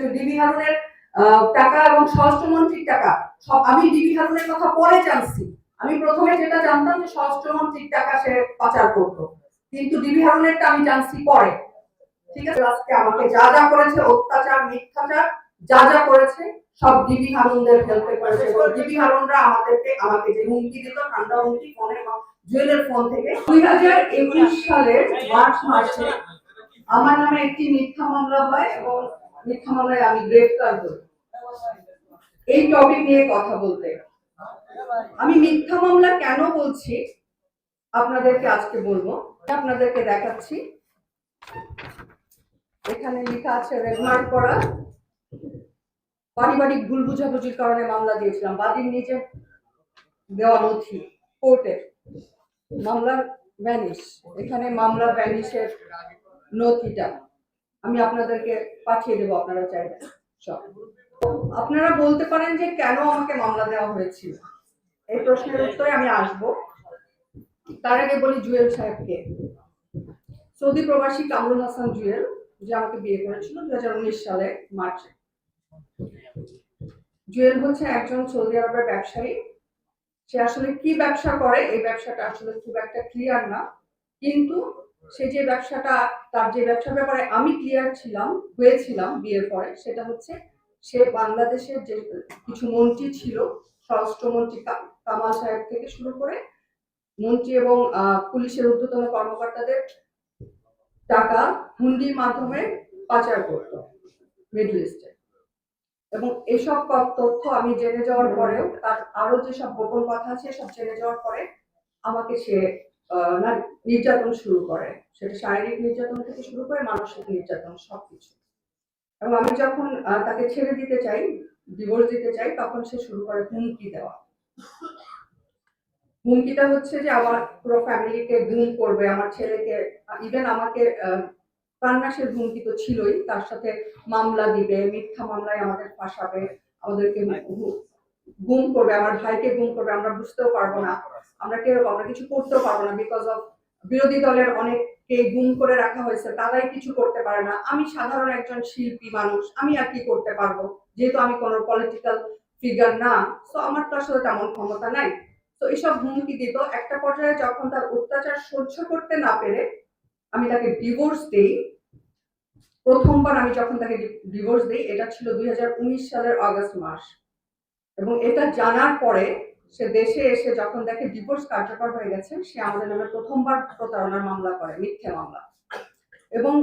যে ডিবি হারুনের টাকা এবং স্বরাষ্ট্রমন্ত্রীর টাকা। সব আমি ডিবি হারুনের কথা পরে জানছি। আমি প্রথমে যেটা জানতাম যে স্বরাষ্ট্রমন্ত্রীর টাকা সে পাচার করতো। কিন্তু ডিবি হারুনেরটা আমি জানছি পরে। ঠিক আছে? আজকে আমাকে যা যা করেছে, অত্যাচার, মিথ্যাচার, যা যা করেছে, সব ডিবি হারুনদের হেল্পে করেছে। ডিবি হারুনরা আমাদেরকে, আমাকে যে হুমকি দিত, ঠান্ডা হুমকি, ফোনে জুয়েলের ফোন থেকে। দুই হাজার একুশ সালের মার্চ মাসে আমার নামে একটি মিথ্যা মামলা হয় এবং মিথ্যা মামলায় আমি গ্রেফতার হই। এই টপিক নিয়ে কথা বলতে। আমি মিথ্যা মামলা কেন বলছি, আপনাদেরকে আজকে বলব। আপনাদেরকে দেখাচ্ছি। এখানে লেখা আছে রেডমার্ক করা। পারিবারিক ভুল বুঝাবুঝির কারণে মামলা দিয়েছিলাম। বাদীর নিচে দেওয়া নথি কোর্টে মামলার ভ্যানিশ এখানে মামলা ভ্যানিশের নথিটা। আমি আপনাদেরকে পাঠিয়ে দেবো, আপনারা চাইলে। সব। আপনারা বলতে পারেন যে কেন আমাকে মামলা দেওয়া হয়েছিল? এই প্রশ্নের উত্তরে আমি আসব। তার আগে বলি জুয়েল সাহেবকে। সৌদি প্রবাসী কামরুল হাসান জুয়েল, যে আমাকে বিয়ে করেছিল দু হাজার উনিশ সালে, মার্চে। জুয়েল হচ্ছে একজন সৌদি আরবের ব্যবসায়ী। সে আসলে কি ব্যবসা করে? এই ব্যবসাটা আসলে খুব একটা ক্লিয়ার না। কিন্তু সে যে ব্যবসাটা, তার যে ব্যবসার ব্যাপারে আমি ক্লিয়ার ছিলাম, হয়েছিলাম বিয়ের পরে, সেটা হচ্ছে সে বাংলাদেশের যে কিছু মন্ত্রী ছিল, স্বরাষ্ট্রমন্ত্রী কামাল সাহেব থেকে শুরু করে মন্ত্রী এবং পুলিশের ঊর্ধ্বতন কর্মকর্তাদের টাকা হুন্ডির মাধ্যমে পাচার করতো মিডল ইস্টে এবং এসব তথ্য আমি জেনে যাওয়ার পরেও, তার আরও যেসব গোপন কথা আছে, সব জেনে যাওয়ার পরে আমাকে সে না নির্যাতন শুরু করে। সেটা শারীরিক নির্যাতন থেকে শুরু করে মানসিক নির্যাতন সবকিছু। এবং আমি যখন তাকে ছেড়ে দিতে চাই ডিভোর্স দিতে চাই তখন সে শুরু করে হুমকি দেওয়া। হুমকিটা হচ্ছে যে আমার পুরো ফ্যামিলিকে গুম করবে আমার ছেলেকে ইভেন আমাকে প্রাণনাশের হুমকি তো ছিলই তার সাথে মামলা দিবে মিথ্যা মামলায় আমাদের ফাঁসাবে আমাদেরকে গুম করবে, আমার ভাইকে গুম করবে, আমরা বুঝতেও পারব না। আমরা কেউ আমরা কিছু করতেও পারব না বিকজ অফ বিরোধী দলের অনেককে গুম করে রাখা হয়েছে, তারাই কিছু করতে পারে না। আমি সাধারণ একজন শিল্পী মানুষ, আমি আর কি করতে পারব? যেহেতু আমি কোনো পলিটিক্যাল ফিগার না তো আমার তো আসলে তেমন ক্ষমতা নাই। তো এইসব হুমকি দিত। একটা পর্যায়ে যখন তার অত্যাচার সহ্য করতে না পেরে আমি তাকে ডিভোর্স দিই। প্রথমবার আমি যখন তাকে ডিভোর্স দিই, এটা ছিল দুই হাজার উনিশ সালের আগস্ট মাস। এবং এটা জানার পরে সে দেশে এসে যখন দেখে ডিভোর্স কার্যকর হয়ে গেছে, সে আমাদের নামে প্রথমবার প্রতারণার মামলা করে, মিথ্যে মামলা। এবং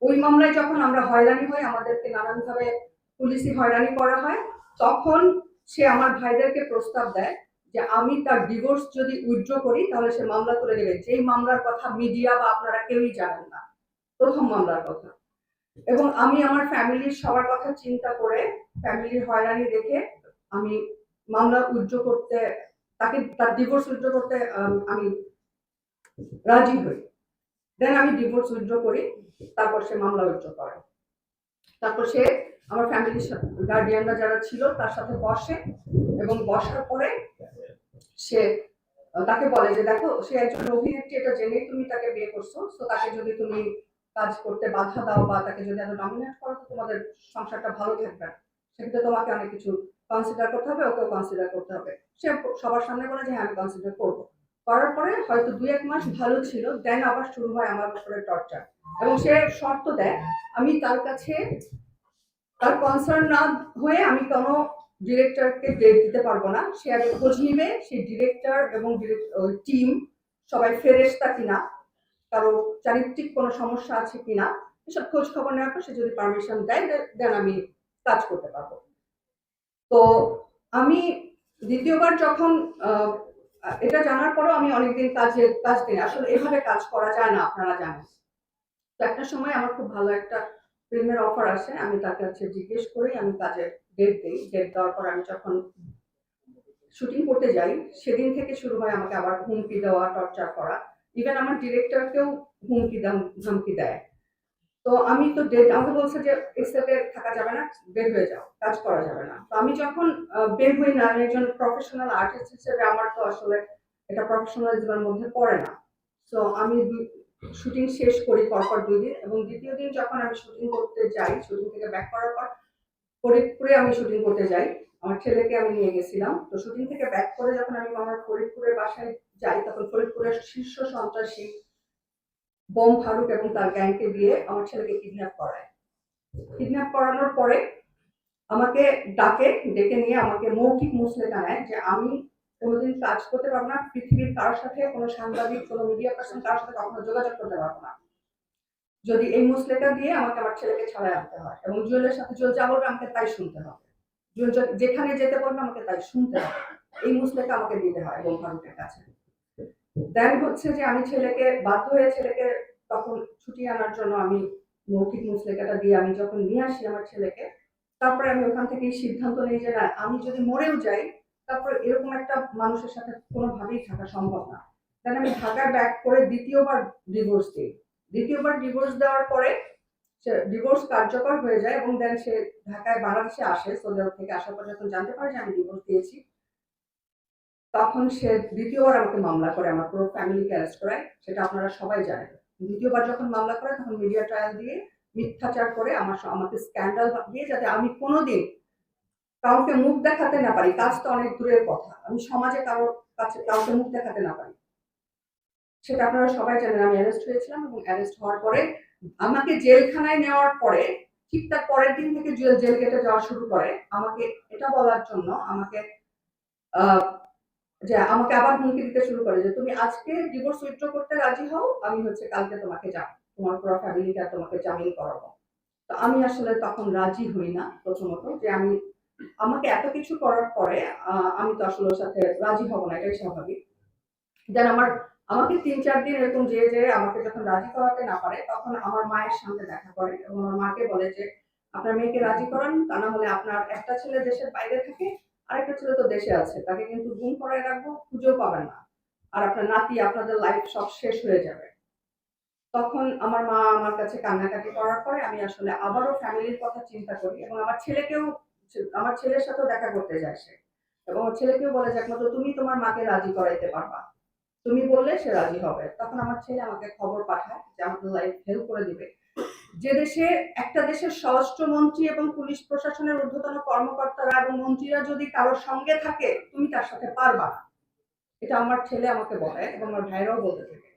ওই মামলায় যখন আমরা হয়রানি হই, আমাদেরকে নানানভাবে পুলিশি হয়রানি করা হয়, তখন সে আমার ভাইদেরকে প্রস্তাব দেয় যে আমি তার ডিভোর্স যদি উইথড্র করি, তাহলে সে মামলা তুলে নেবে। যেই মামলার কথা মিডিয়া বা আপনারা কেউই জানেন না। প্রথম মামলার কথা। এবং আমি আমার ফ্যামিলির সবার কথা চিন্তা করে ফ্যামিলির হয়রানি দেখে আমি মামলা উইথড্র করতে, তাকে, তার ডিভোর্স উইথড্র করতে আমি রাজি হই। দেন আমি ডিভোর্স উইথড্র করি, তারপর সে মামলা উইথড্র করে। তারপর সে আমার ফ্যামিলির গার্ডিয়ানরা যারা ছিল, তার সাথে বসে এবং বসার পরে সে, তাকে বলে যে, দেখো, সে একজন অভিনেত্রী এটা জেনেই তুমি তাকে বিয়ে করছ তো তাকে যদি তুমি কাজ করতে বাধা দাও বা তাকে যদি এত ডমিনেট করো, তো তোমাদের সংসারটা ভালো থাকবে সেক্ষেত্রে তোমাকে অনেক কিছু কনসিডার করতে হবে, ওকেও কনসিডার করতে হবে। সে সবার সামনে বলে যে হ্যাঁ আমি কনসিডার করব। করার পরে হয়তো দুই এক মাস ভালো ছিল দেন আবার শুরু হয় আমার উপরে টর্চার এবং সে শর্ত দেয়, আমি তার কাছে তার কনসার্ন না হয়ে আমি কোনো ডিরেক্টরকে ডেট দিতে পারব না। সে আগে খোঁজ নিবে সেই ডিরেক্টর এবং টিম সবাই ফেরেস্তা কিনা, কারও চারিত্রিক কোনো সমস্যা আছে কিনা, এসব খোঁজ খবর নেওয়ার পর সে যদি পারমিশন দেয় দেন আমি কাজ করতে পারব। তো আমি দ্বিতীয়বার যখন এটা জানার পরেও আমি অনেকদিন কাজে, কাজ দিই। আসলে এভাবে কাজ করা যায় না, আপনারা জানেন। তো একটা সময় আমার খুব ভালো একটা ফিল্মের অফার আসে, আমি তার কাছে জিজ্ঞেস করি, আমি কাজের ডেট দিই। ডেট দেওয়ার পর আমি যখন শুটিং করতে যাই, সেদিন থেকে শুরু হয় আমাকে আবার হুমকি দেওয়া টর্চার করা। ইভেন আমার ডিরেক্টরকেও হুমকি দাম- ধমকি দেয়। তো আমি তো ডেট আমাকে বলছে যে এক্সেলে থাকা যাবে না বের হয়ে যাও, কাজ করা যাবে না। তো আমি যখন বের হই না, আমি একজন প্রফেশনাল আর্টিস্ট হিসেবে আমার তো আসলে এটা প্রফেশনালিজমের মধ্যে পড়ে না। তো আমি শুটিং শেষ করি পরপর দুই দিন এবং দ্বিতীয় দিন যখন আমি শুটিং করতে যাই শুটিং থেকে ব্যাক করার পর ফরিদপুরে আমি শুটিং করতে যাই, আমার ছেলেকে আমি নিয়ে গেছিলাম। তো শুটিং থেকে ব্যাক করে যখন আমি আমার ফরিদপুরের বাসায় যাই, তখন ফরিদপুরের শীর্ষ সন্ত্রাসী বোম ফারুক এবং তার গ্যাংকে দিয়ে আমার ছেলেকে কিডন্যাপ করায়। কিডন্যাপ করানোর পরে আমাকে ডাকে, ডেকে নিয়ে আমাকে মৌখিক মুসলে নেয় যে আমি কোনোদিন কাজ করতে পারব না, পৃথিবীর কারোর সাথে, কোনো সাংবাদিক, কোনো মিডিয়া পার্সন কারোর সাথে কখনো যোগাযোগ করতে পারব না। যদি এই মুসলেটা দিয়ে আমাকে আমার ছেলেকে ছাড়াই আনতে হয় এবং জুয়েলের সাথে জুয়েল যা বলবে আমাকে তাই শুনতে হবে। জুয়েল যেখানে যেতে বলবে আমাকে তাই শুনতে হবে। এই মুসলেটা আমাকে দিতে হয় এবং ফারুকের কাছে। দেন হচ্ছে যে আমি ছেলেকে, বাধ্য হয়ে ছেলেকে তখন ছুটি আনার জন্য আমি মৌখিক মুসলেখাটা দিয়ে আমি যখন নিয়ে আসি আমার ছেলেকে, তারপরে আমি ওখান সিদ্ধান্ত নিই যে না, আমি যদি মরেও যাই, তারপরে এরকম একটা মানুষের সাথে কোনোভাবেই থাকা সম্ভব না। দেন আমি ঢাকায় ব্যাক করে দ্বিতীয়বার ডিভোর্স দিই। দ্বিতীয়বার ডিভোর্স দেওয়ার পরে সে ডিভোর্স কার্যকর হয়ে যায় এবং দেন সে ঢাকায়, বাংলাদেশে আসে। সৌদি আরব থেকে আসার পর যখন জানতে পারে যে আমি ডিভোর্স দিয়েছি তখন সে দ্বিতীয়বার আমাকে মামলা করে আমার পুরো ফ্যামিলিকে অ্যারেস্ট করায় সেটা আপনারা সবাই জানেন। দ্বিতীয়বার যখন মামলা করে তখন মিডিয়া ট্রায়াল দিয়ে মিথ্যাচার করে আমার আমাকে স্ক্যান্ডাল দিয়ে যাতে আমি কোনোদিন কাউকে মুখ দেখাতে না পারি। কাজ তো অনেক দূরের কথা। আমি সমাজে কারোর কাছে কাউকে মুখ দেখাতে না পারি। সেটা আপনারা সবাই জানেন। আমি অ্যারেস্ট হয়েছিলাম এবং অ্যারেস্ট হওয়ার পরে আমাকে জেলখানায় নেওয়ার পরে ঠিক তার পরের দিন থেকে জেল জেল গেটে যাওয়া শুরু করে। আমাকে এটা বলার জন্য আমাকে আহ, যে আমাকে আবার হুমকি দিতে শুরু করে যে তুমি আজকে ডিভোর্স উইথড্র করতে রাজি হও, আমি হচ্ছে কালকে তোমাকে যা, তোমার পুরো ফ্যামিলিটা তোমাকে জামিন করাবো। তো আমি আসলে তখন রাজি হই না প্রথমত যে আমি, আমাকে এত কিছু করার পরে আমি তো আসলে সাথে রাজি হব না, এটাই স্বাভাবিক। দেন আমার, আমাকে তিন চার দিন এরকম যে যে আমাকে যখন রাজি করাতে না পারে, তখন আমার মায়ের সঙ্গে দেখা করে এবং আমার মাকে বলে যে, আপনার মেয়েকে রাজি করান, তা না হলে আপনার একটা ছেলে দেশের বাইরে থাকে আরেকটা ছেলে তো দেশে আছে, তাকে কিন্তু গুম করায় রাখব, খুঁজেও পাবেন না। আর আপনার নাতি, আপনাদের লাইফ সব শেষ হয়ে যাবে। তখন আমার মা আমার কাছে কান্নাকাটি করার পরে আমি আসলে আবারও ফ্যামিলির কথা চিন্তা করি এবং আমার ছেলেকেও, আমার ছেলের সাথেও দেখা করতে যায় সে। এবং ছেলেকেও বলে যে, একমাত্র তুমি তোমার মাকে রাজি করাইতে পারবা। তুমি বললে সে রাজি হবে। তখন আমার ছেলে আমাকে খবর পাঠায় যে, আমাদের লাইফ হেল্প করে দিবে। যে দেশে, একটা দেশের স্বরাষ্ট্রমন্ত্রী এবং পুলিশ প্রশাসনের ঊর্ধ্বতন কর্মকর্তারা এবং মন্ত্রীরা যদি কারোর সঙ্গে থাকে, তুমি তার সাথে পারবা এটা আমার ছেলে আমাকে বলে এবং আমার ভাইরাও বলতে থাকে।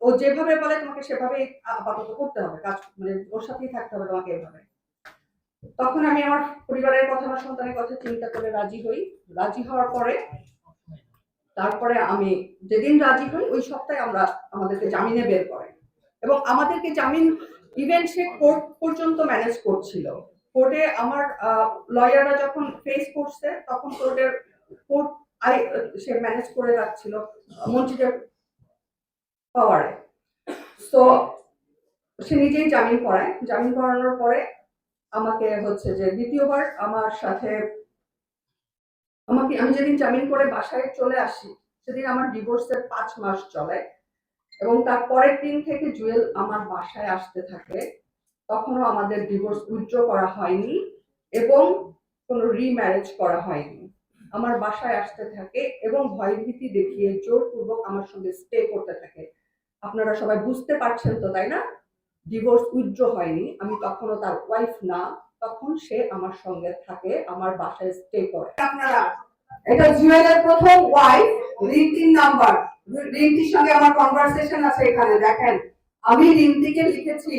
ও যেভাবে বলে, তোমাকে সেভাবে আপাতত করতে হবে। কাজ মানে ওর সাথেই থাকতে হবে তোমাকে এভাবে। তখন আমি আমার পরিবারের কথা, আমার সন্তানের কথা চিন্তা করে রাজি হই। রাজি হওয়ার পরে, তারপরে আমি যেদিন রাজি হই, ওই সপ্তাহে আমরা আমাদেরকে জামিনে বের করে। এবং আমাদেরকে জামিন ইভেন সে কোর্ট পর্যন্ত ম্যানেজ করছিল। কোর্টে আমার লয়াররা যখন ফেস করছে, তখন কোর্টের কোর্ট আই, সে ম্যানেজ করে রাখছিল মন্ত্রীদের পাওয়ারে তো সে নিজেই জামিন করায়। জামিন করানোর পরে আমাকে হচ্ছে যে দ্বিতীয়বার আমার সাথে আমাকে, আমি যেদিন জামিন করে বাসায় চলে আসি, সেদিন আমার ডিভোর্সের পাঁচ মাস চলে। এবং তার পরের দিন থেকে জুয়েল আমার বাসায় আসতে থাকে। তখনও আমাদের ডিভোর্স উইথড্র করা হয়নি এবং কোনো রিম্যারেজ করা হয়নি। আমার বাসায় আসতে থাকে এবং ভয়ভীতি দেখিয়ে জোরপূর্বক আমার সঙ্গে স্টে করতে থাকে। আপনারা সবাই বুঝতে পারছেন তো, তাই না? ডিভোর্স উইথড্র হয়নি, আমি তখনও তার ওয়াইফ না, তখন সে আমার সঙ্গে থাকে, আমার বাসায় স্টে করে। আপনারা, এটা জুয়েলের প্রথম ওয়াইফ রিন্টির নাম্বার। রিন্টির সঙ্গে আমার কনভারসেশন আছে এখানে, দেখেন। আমি রিন্টিকে লিখেছি,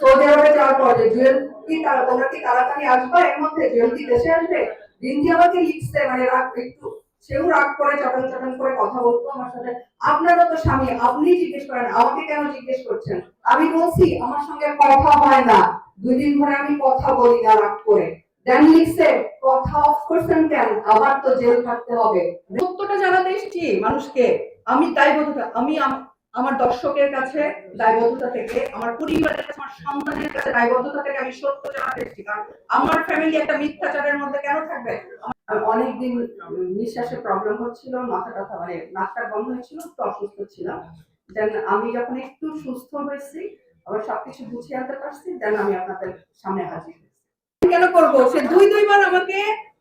সৌদি আরবে যাওয়ার পর, জুয়েল কি তারা তোমরা কি তাড়াতাড়ি আসবে? এর মধ্যে জুয়েল কি দেশে আসবে? রিন্টি আমাকে লিখছে মানে রাগ, একটু, সেও রাগ করে চটন চটন করে কথা বলতো আমার সাথে। আপনারও তো স্বামী, আপনি জিজ্ঞেস করেন, আমাকে কেন জিজ্ঞেস করছেন? আমি বলছি, আমার সঙ্গে কথা হয় না। দুই দিন ধরে আমি কথা বলি না রাগ করে। দেন লিখছে, কথা অফ করছেন কেন? আবার তো জেল থাকতে হবে। সত্যটা জানাতে এসেছি মানুষকে। আমি দায়বদ্ধতা, আমি আমার দর্শকের কাছে দায়বদ্ধতা থেকে, আমার পরিবারের কাছে, আমার সন্তানের কাছে দায়বদ্ধতা থেকে আমি সত্য জানাতে এসেছি। কারণ আমার ফ্যামিলি একটা মিথ্যাচারের মধ্যে কেন থাকবে? অনেকদিন নিঃশ্বাসের প্রবলেম হচ্ছিল মাথা টাথা মানে নাকটা বন্ধ হয়েছিল, তো অসুস্থ ছিলাম। দেন আমি যখন একটু সুস্থ হয়েছি, আবার সবকিছু গুছিয়ে আনতে পারছি দেন আমি আপনাদের সামনে হাজির কেন করব? সে দুই দুইবার আমাকে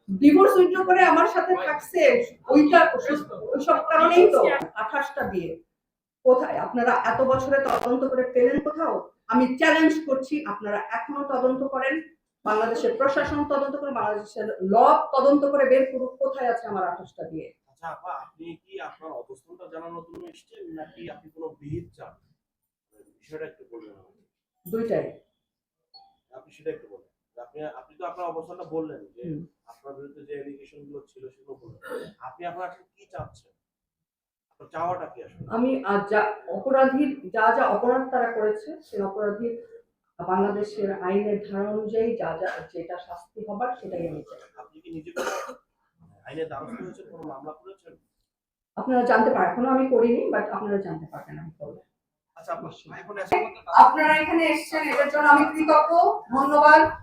ডিভোর্স উইথড্র করে আমার সাথে থাকছে ওইটা সব কারণেই তো। আঠাশটা বিয়ে। কোথায়? আপনারা এত বছরে তদন্ত করে পেলেন কোথাও? আমি চ্যালেঞ্জ করছি আপনারা এখনও তদন্ত করেন। বাংলাদেশের প্রশাসন তদন্ত করে বাংলাদেশের ল তদন্ত করে বের করুক কোথায় আছে আমার আঠাশটা দিয়ে আচ্ছা আপা আপনি কি আপনার অবস্থানটা জানানোর জন্য এসেছেন নাকি আপনি কোনো বিহিত চান? বিষয়টা একটু বলবেন দুইটাই। আপনি সেটা একটু বলেন। আপনি আপনি তো আপনার অবস্থানটা বললেন যে আপনার বিরুদ্ধে যে এলিগেশনগুলো ছিল সেগুলো বললেন। আপনি আপনার আসলে কি চাচ্ছেন? আপনার চাওয়াটা কি আসলে? আমি যা অপরাধীর যা যা অপরাধ তারা করেছে সেই অপরাধীর বাংলাদেশের আইনের ধারা অনুযায়ী যা যা যেটা শাস্তি হবার সেটাই আমি চাই। আপনি কি নিজে আইনের দ্বারস্থ হয়েছেন কোনো মামলা করেছেন? আপনারা জানতে পারেন এখনও আমি করিনি বাট আপনারা জানতে পারবেন আমি করব। আচ্ছা আপনারা এখানে এসেছেন এটার জন্য আমি কৃতজ্ঞ ধন্যবাদ।